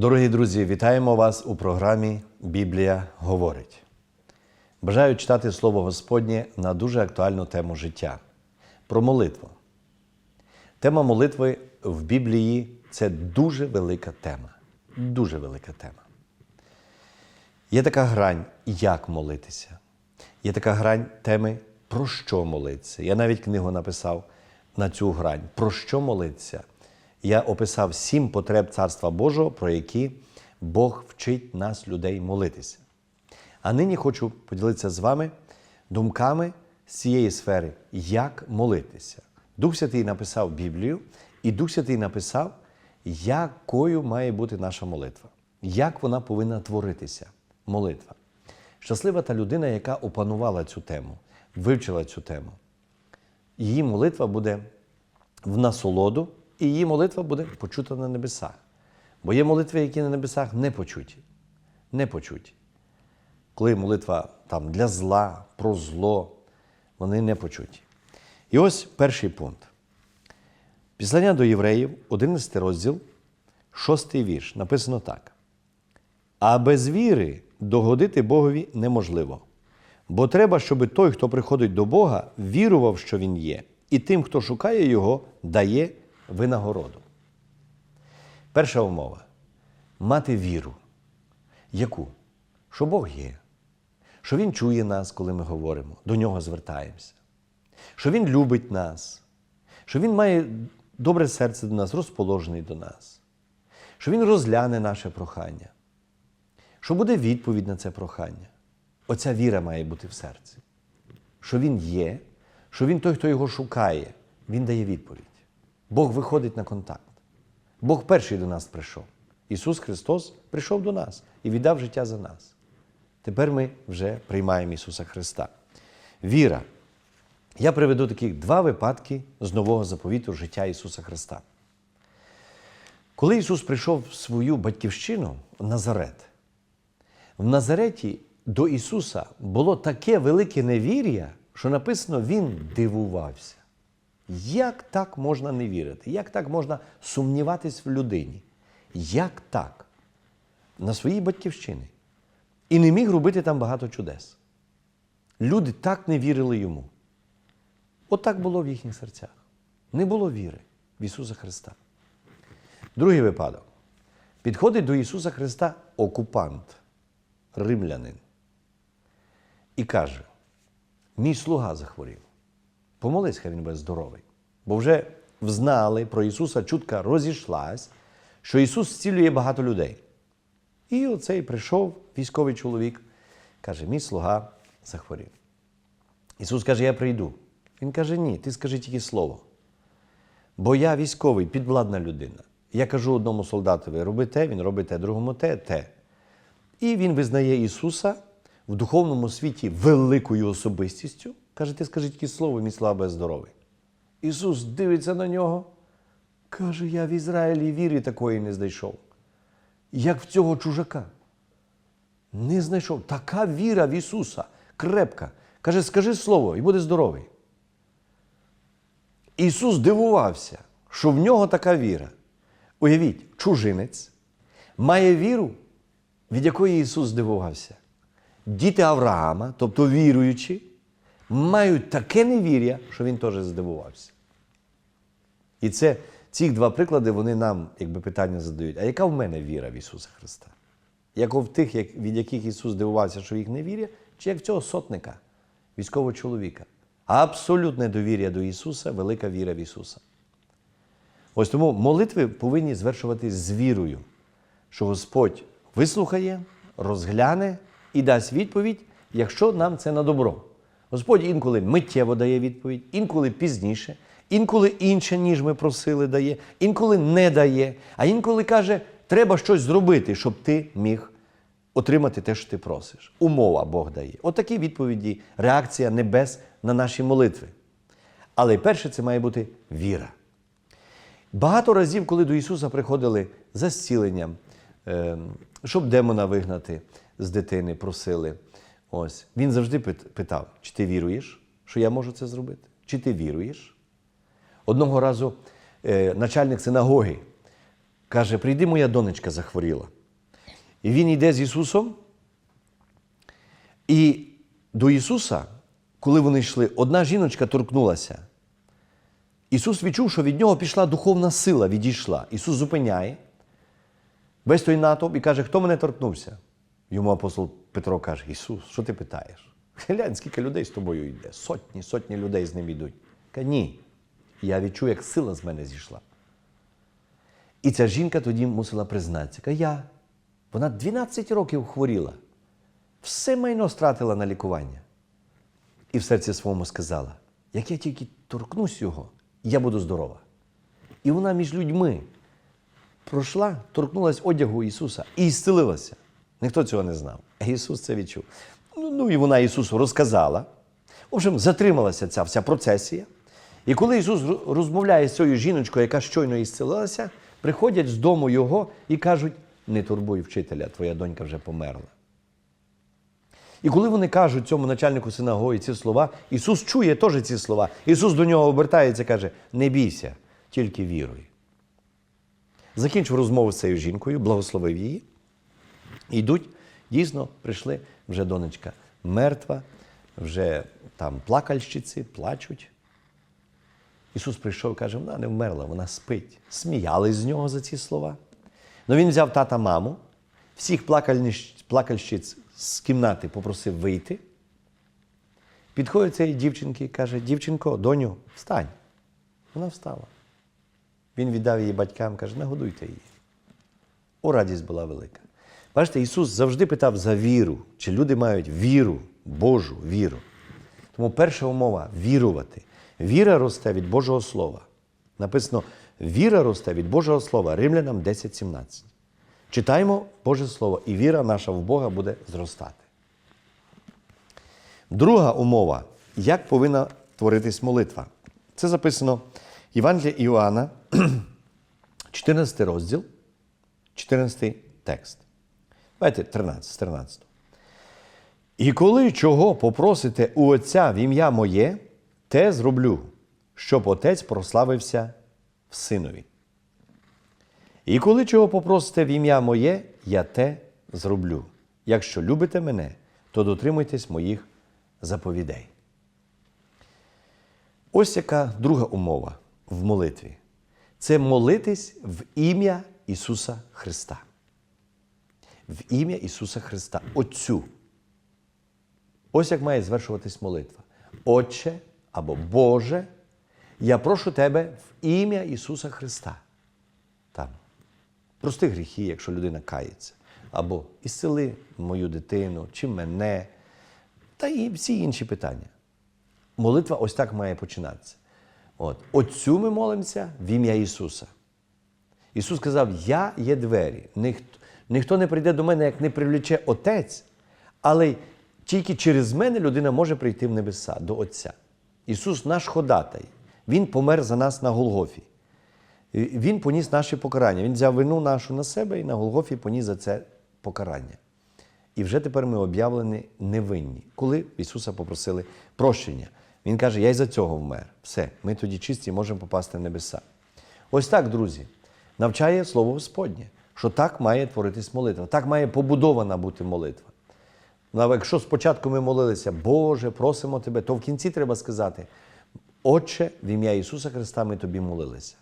Дорогі друзі, вітаємо вас у програмі Біблія говорить. Бажаю читати Слово Господнє на дуже актуальну тему життя про молитву. Тема молитви в Біблії це дуже велика тема. Дуже велика тема. Є така грань, як молитися. Є така грань теми, про що молитися. Я навіть книгу написав на цю грань. Про що молитися? Я описав сім потреб Царства Божого, про які Бог вчить нас, людей, молитися. А нині хочу поділитися з вами думками з цієї сфери, як молитися. Дух Святий написав Біблію, і Дух Святий написав, якою має бути наша молитва, як вона повинна творитися. Молитва. Щаслива та людина, яка опанувала цю тему, вивчила цю тему. Її молитва буде в насолоду, і її молитва буде почута на небесах. Бо є молитви, які на небесах не почуті. Не почуті. Коли молитва там для зла, про зло, вони не почуті. І ось перший пункт. Післання до євреїв, 11 розділ, 6 вірш. Написано так. А без віри догодити Богові неможливо. Бо треба, щоб той, хто приходить до Бога, вірував, що Він є, і тим, хто шукає Його, дає винагороду. Перша умова мати віру. Яку? Що Бог є, що Він чує нас, коли ми говоримо, до нього звертаємося, що Він любить нас, що Він має добре серце до нас, розположений до нас, що Він розгляне наше прохання, що буде відповідь на це прохання. Оця віра має бути в серці. Що Він є, що Він той, хто його шукає, Він дає відповідь. Бог виходить на контакт. Бог перший до нас прийшов. Ісус Христос прийшов до нас і віддав життя за нас. Тепер ми вже приймаємо Ісуса Христа. Віра. Я приведу таких два випадки з нового заповіту життя Ісуса Христа. Коли Ісус прийшов в свою батьківщину в Назарет, в Назареті до Ісуса було таке велике невір'я, що написано, Він дивувався. Як так можна не вірити? Як так можна сумніватись в людині? Як так? На своїй батьківщині. І не міг робити там багато чудес. Люди так не вірили йому. От було в їхніх серцях. Не було віри в Ісуса Христа. Другий випадок. Підходить до Ісуса Христа окупант, римлянин. І каже: мій слуга захворів. Помолись, хай він буде здоровий. Бо вже взнали про Ісуса, чутка розійшлась, що Ісус зцілює багато людей. І оцей прийшов військовий чоловік, каже: мій слуга захворів. Ісус каже, я прийду. Він каже, ні, ти скажи тільки слово. Бо я військовий, підвладна людина. Я кажу одному солдатові, роби те, він робить те, другому те, те. І він визнає Ісуса в духовному світі великою особистістю. Каже, ти скажи тільки слово, мій слабе здоровий. Ісус дивиться на нього, каже, я в Ізраїлі віри такої не знайшов. Як в цього чужака. Не знайшов. Така віра в Ісуса, крепка. Каже, скажи слово і буде здоровий. Ісус дивувався, що в нього така віра. Уявіть, чужинець має віру, від якої Ісус здивувався. Діти Авраама, тобто віруючі, мають таке невір'я, що він теж здивувався. І це, ці два приклади вони нам якби, питання задають: а яка в мене віра в Ісуса Христа? Як в тих, від яких Ісус здивувався, що їх не віря, чи як в цього сотника, військового чоловіка? Абсолютне довір'я до Ісуса, велика віра в Ісуса. Ось тому молитви повинні звершуватись з вірою, що Господь вислухає, розгляне і дасть відповідь, якщо нам це на добро. Господь інколи миттєво дає відповідь, інколи пізніше, інколи інше, ніж ми просили, дає, інколи не дає, а інколи каже, треба щось зробити, щоб ти міг отримати те, що ти просиш. Умова Бог дає. Отакі відповіді, реакція небес на наші молитви. Але перше це має бути віра. Багато разів, коли до Ісуса приходили за зціленням, е, щоб демона вигнати з дитини, просили. Ось. Він завжди питав, чи ти віруєш, що я можу це зробити? Чи ти віруєш? Одного разу е, начальник синагоги каже: прийди, моя донечка захворіла. І він йде з Ісусом. І до Ісуса, коли вони йшли, одна жіночка торкнулася. Ісус відчув, що від нього пішла духовна сила, відійшла. Ісус зупиняє весь той натовп і каже, хто мене торкнувся? Йому апостол Петро каже: Ісус, що ти питаєш? Глянь, скільки людей з тобою йде. Сотні, сотні людей з ним йдуть. Каже, ні. Я відчув, як сила з мене зійшла. І ця жінка тоді мусила признатися. Каже, я. Вона 12 років хворіла, все майно стратила на лікування. І в серці своєму сказала: як я тільки торкнусь його, я буду здорова. І вона між людьми пройшла, торкнулась одягу Ісуса і зцілилася. Ніхто цього не знав. Ісус це відчув. Ну, ну і вона Ісусу розказала. В общем, затрималася ця вся процесія. І коли Ісус розмовляє з цією жіночкою, яка щойно ісцілилася, приходять з дому Його і кажуть: не турбуй вчителя, твоя донька вже померла. І коли вони кажуть цьому начальнику синагоги ці слова, Ісус чує теж ці слова. Ісус до нього обертається і каже: не бійся, тільки віруй. Закінчив розмову з цією жінкою, благословив її. Йдуть, дійсно, прийшли вже донечка мертва, вже там плакальщиці, плачуть. Ісус прийшов і каже, вона не вмерла, вона спить. Сміялись з нього за ці слова. Ну він взяв тата маму, всіх плакальщиць з кімнати попросив вийти. Підходить цієї дівчинки і каже: дівчинко, доню, встань. Вона встала. Він віддав її батькам, каже, нагодуйте її. О, радість була велика. Бачите, Ісус завжди питав за віру, чи люди мають віру, Божу віру. Тому перша умова вірувати. Віра росте від Божого Слова. Написано, віра росте від Божого Слова, Римлянам 10.17. Читаємо Боже Слово, і віра наша в Бога буде зростати. Друга умова, як повинна творитись молитва. Це записано в Євангелії Іоанна, 14 розділ, 14 текст. Давайте 13, 13. І коли чого попросите у Отця в ім'я моє, те зроблю, щоб Отець прославився в Синові. І коли чого попросите в ім'я моє, я те зроблю. Якщо любите мене, то дотримуйтесь моїх заповідей. Ось яка друга умова в молитві. Це молитись в ім'я Ісуса Христа. В ім'я Ісуса Христа, Отцю. Ось як має звершуватись молитва. Отче або Боже, я прошу Тебе в ім'я Ісуса Христа. Там. Прости гріхи, якщо людина кається. Або ісцели мою дитину, чи мене, та і всі інші питання. Молитва ось так має починатися. От. Отцю ми молимося в ім'я Ісуса. Ісус сказав: Я є двері. Ніхто, ніхто не прийде до мене, як не привліче Отець, але тільки через мене людина може прийти в небеса до Отця. Ісус наш ходатай. Він помер за нас на Голгофі. Він поніс наші покарання. Він взяв вину нашу на себе і на Голгофі поніс за це покарання. І вже тепер ми об'явлені невинні, коли Ісуса попросили прощення. Він каже: Я й за цього вмер. Все, ми тоді чисті можемо попасти в небеса. Ось так, друзі, навчає Слово Господнє, що так має творитись молитва, так має побудована бути молитва. Ну, якщо спочатку ми молилися, Боже, просимо Тебе, то в кінці треба сказати, Отче, в ім'я Ісуса Христа ми Тобі молилися.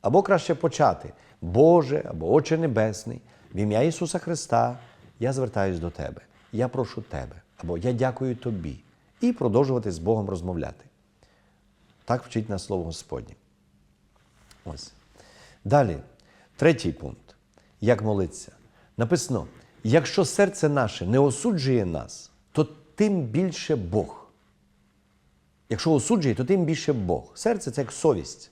Або краще почати, Боже, або Отче Небесний, в ім'я Ісуса Христа я звертаюсь до Тебе. Я прошу Тебе, або я дякую Тобі. І продовжувати з Богом розмовляти. Так вчить нас Слово Господнє. Ось. Далі, третій пункт. Як молитися? Написано: якщо серце наше не осуджує нас, то тим більше Бог. Якщо осуджує, то тим більше Бог. Серце це як совість.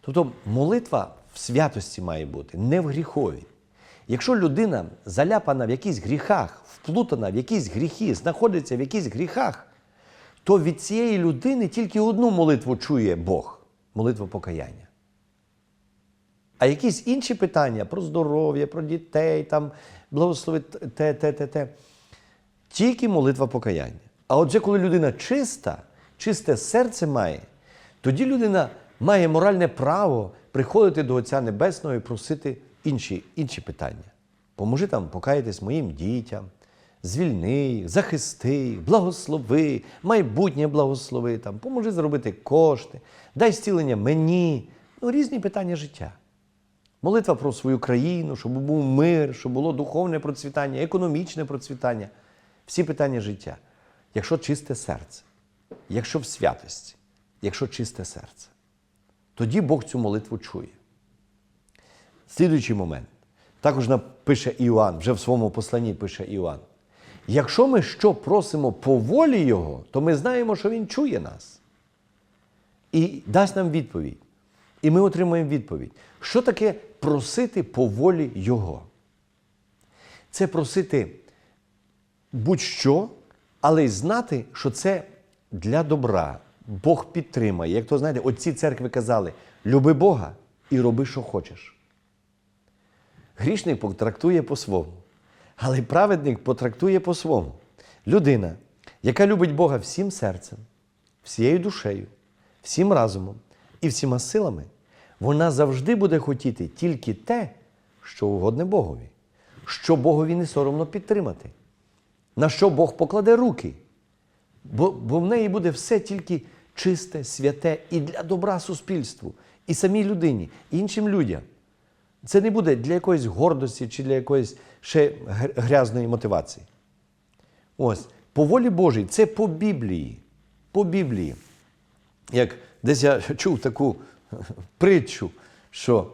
Тобто молитва в святості має бути, не в гріхові. Якщо людина заляпана в якихось гріхах, вплутана в якісь гріхи, знаходиться в якихось гріхах, то від цієї людини тільки одну молитву чує Бог молитву покаяння. А якісь інші питання про здоров'я, про дітей, там, благослови те, те, те, те. Тільки молитва покаяння. А отже, коли людина чиста, чисте серце має, тоді людина має моральне право приходити до Отця Небесного і просити інші, інші питання. Поможи там покаятись моїм дітям, звільни їх, захисти їх, благослови, майбутнє благослови, там, поможи заробити кошти, дай зцілення мені. Ну, різні питання життя. Молитва про свою країну, щоб був мир, щоб було духовне процвітання, економічне процвітання. Всі питання життя. Якщо чисте серце, якщо в святості, якщо чисте серце, тоді Бог цю молитву чує. Слідуючий момент. Також пише Іоанн, вже в своєму посланні пише Іоанн. Якщо ми що просимо по волі Його, то ми знаємо, що Він чує нас. І дасть нам відповідь. І ми отримаємо відповідь. Що таке просити по волі Його? Це просити будь-що, але й знати, що це для добра. Бог підтримає. Як то знаєте, отці церкви казали: люби Бога і роби, що хочеш. Грішник потрактує по-своєму, але праведник потрактує по-своєму. Людина, яка любить Бога всім серцем, всією душею, всім разумом і всіма силами, вона завжди буде хотіти тільки те, що угодне Богові, що Богові не соромно підтримати, на що Бог покладе руки. Бо, бо в неї буде все тільки чисте, святе і для добра суспільству, і самій людині, і іншим людям. Це не буде для якоїсь гордості чи для якоїсь ще грязної мотивації. Ось, по волі Божій, це по Біблії. По Біблії. Як десь я чув таку притчу, що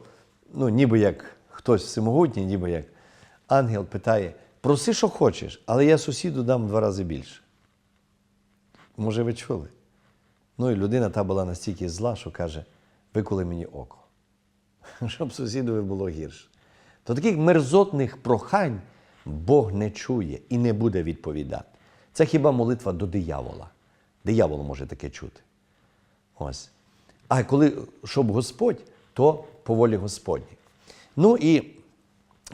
ну, ніби як хтось всемогутній, ніби як ангел питає: проси, що хочеш, але я сусіду дам два рази більше. Може, ви чули? Ну і людина та була настільки зла, що каже: виколи мені око, щоб сусідові було гірше. То таких мерзотних прохань Бог не чує і не буде відповідати. Це хіба молитва до диявола. Диявол може таке чути. Ось. А коли щоб Господь, то по волі Господній. Ну і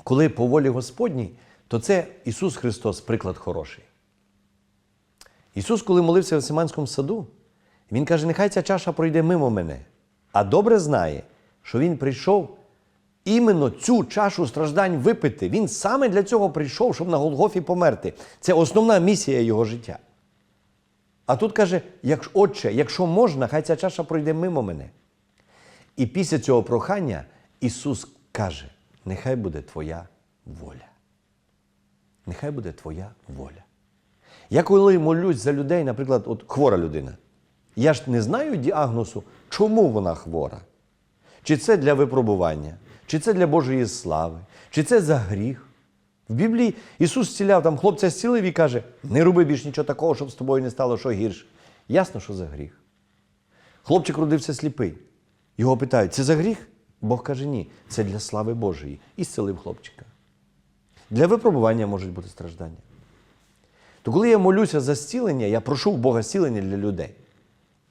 коли по волі Господній, то це Ісус Христос приклад хороший. Ісус, коли молився в Симанському саду, Він каже, нехай ця чаша пройде мимо мене, а добре знає, що Він прийшов іменно цю чашу страждань випити. Він саме для цього прийшов, щоб на Голгофі померти. Це основна місія Його життя. А тут каже, як, Отче, якщо можна, хай ця чаша пройде мимо мене. І після цього прохання Ісус каже: нехай буде Твоя воля. Нехай буде Твоя воля. Я коли молюсь за людей, наприклад, от хвора людина, я ж не знаю діагнозу, чому вона хвора. Чи це для випробування, чи це для Божої слави, чи це за гріх. В Біблії Ісус зціляв там хлопця зцілив і каже: не роби більш нічого такого, щоб з тобою не стало що гірше. Ясно, що за гріх. Хлопчик родився сліпий. Його питають, це за гріх? Бог каже, ні, це для слави Божої. І зцілив хлопчика. Для випробування можуть бути страждання. То коли я молюся за зцілення, я прошу в Бога зцілення для людей.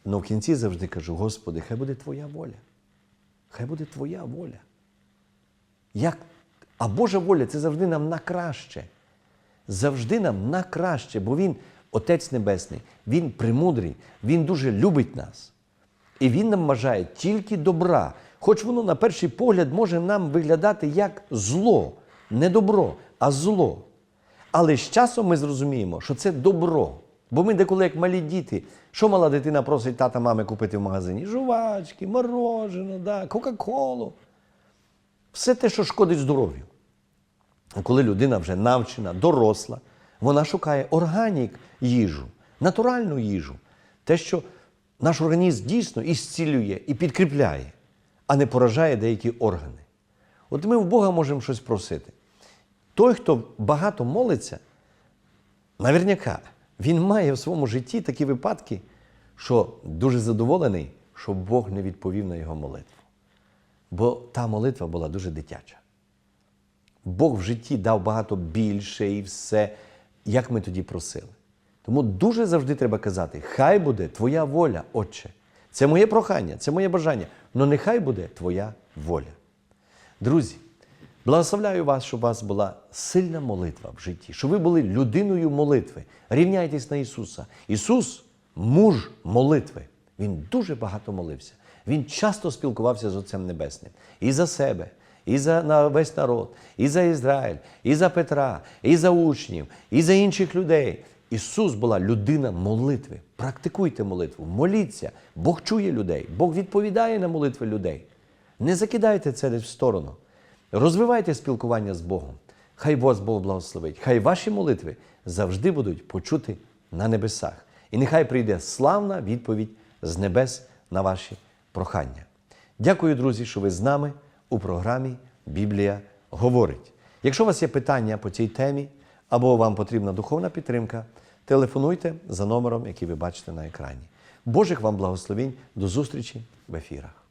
Але в кінці завжди кажу: Господи, хай буде Твоя воля. Хай буде Твоя воля. Як? А Божа воля це завжди нам на краще. Завжди нам на краще, бо Він, Отець Небесний, Він премудрий, Він дуже любить нас. І Він нам бажає тільки добра. Хоч воно на перший погляд може нам виглядати як зло, не добро, а зло. Але з часом ми зрозуміємо, що це добро. Бо ми деколи, як малі діти, що мала дитина просить тата мами купити в магазині? Жувачки, мороженое, да, Кока-Колу. Все те, що шкодить здоров'ю. Коли людина вже навчена, доросла, вона шукає органік їжу, натуральну їжу, те, що наш організм дійсно і зцілює, і підкріпляє, а не поражає деякі органи. От ми в Бога можемо щось просити. Той, хто багато молиться, наверняка, він має в своєму житті такі випадки, що дуже задоволений, що Бог не відповів на його молитву. Бо та молитва була дуже дитяча. Бог в житті дав багато більше і все, як ми тоді просили. Тому дуже завжди треба казати: хай буде Твоя воля, Отче. Це моє прохання, це моє бажання. але нехай буде Твоя воля. Друзі, благословляю вас, щоб у вас була сильна молитва в житті, щоб ви були людиною молитви. Рівняйтесь на Ісуса. Ісус муж молитви. Він дуже багато молився. Він часто спілкувався з Отцем Небесним і за себе, і за на весь народ, і за Ізраїль, і за Петра, і за учнів, і за інших людей. Ісус була людина молитви. Практикуйте молитву, моліться. Бог чує людей, Бог відповідає на молитви людей. Не закидайте це десь в сторону. Розвивайте спілкування з Богом. Хай вас Бог благословить. Хай ваші молитви завжди будуть почуті на небесах. І нехай прийде славна відповідь з небес на ваші прохання. Дякую, друзі, що ви з нами у програмі Біблія говорить. Якщо у вас є питання по цій темі або вам потрібна духовна підтримка, телефонуйте за номером, який ви бачите на екрані. Божих вам благословінь. До зустрічі в ефірах.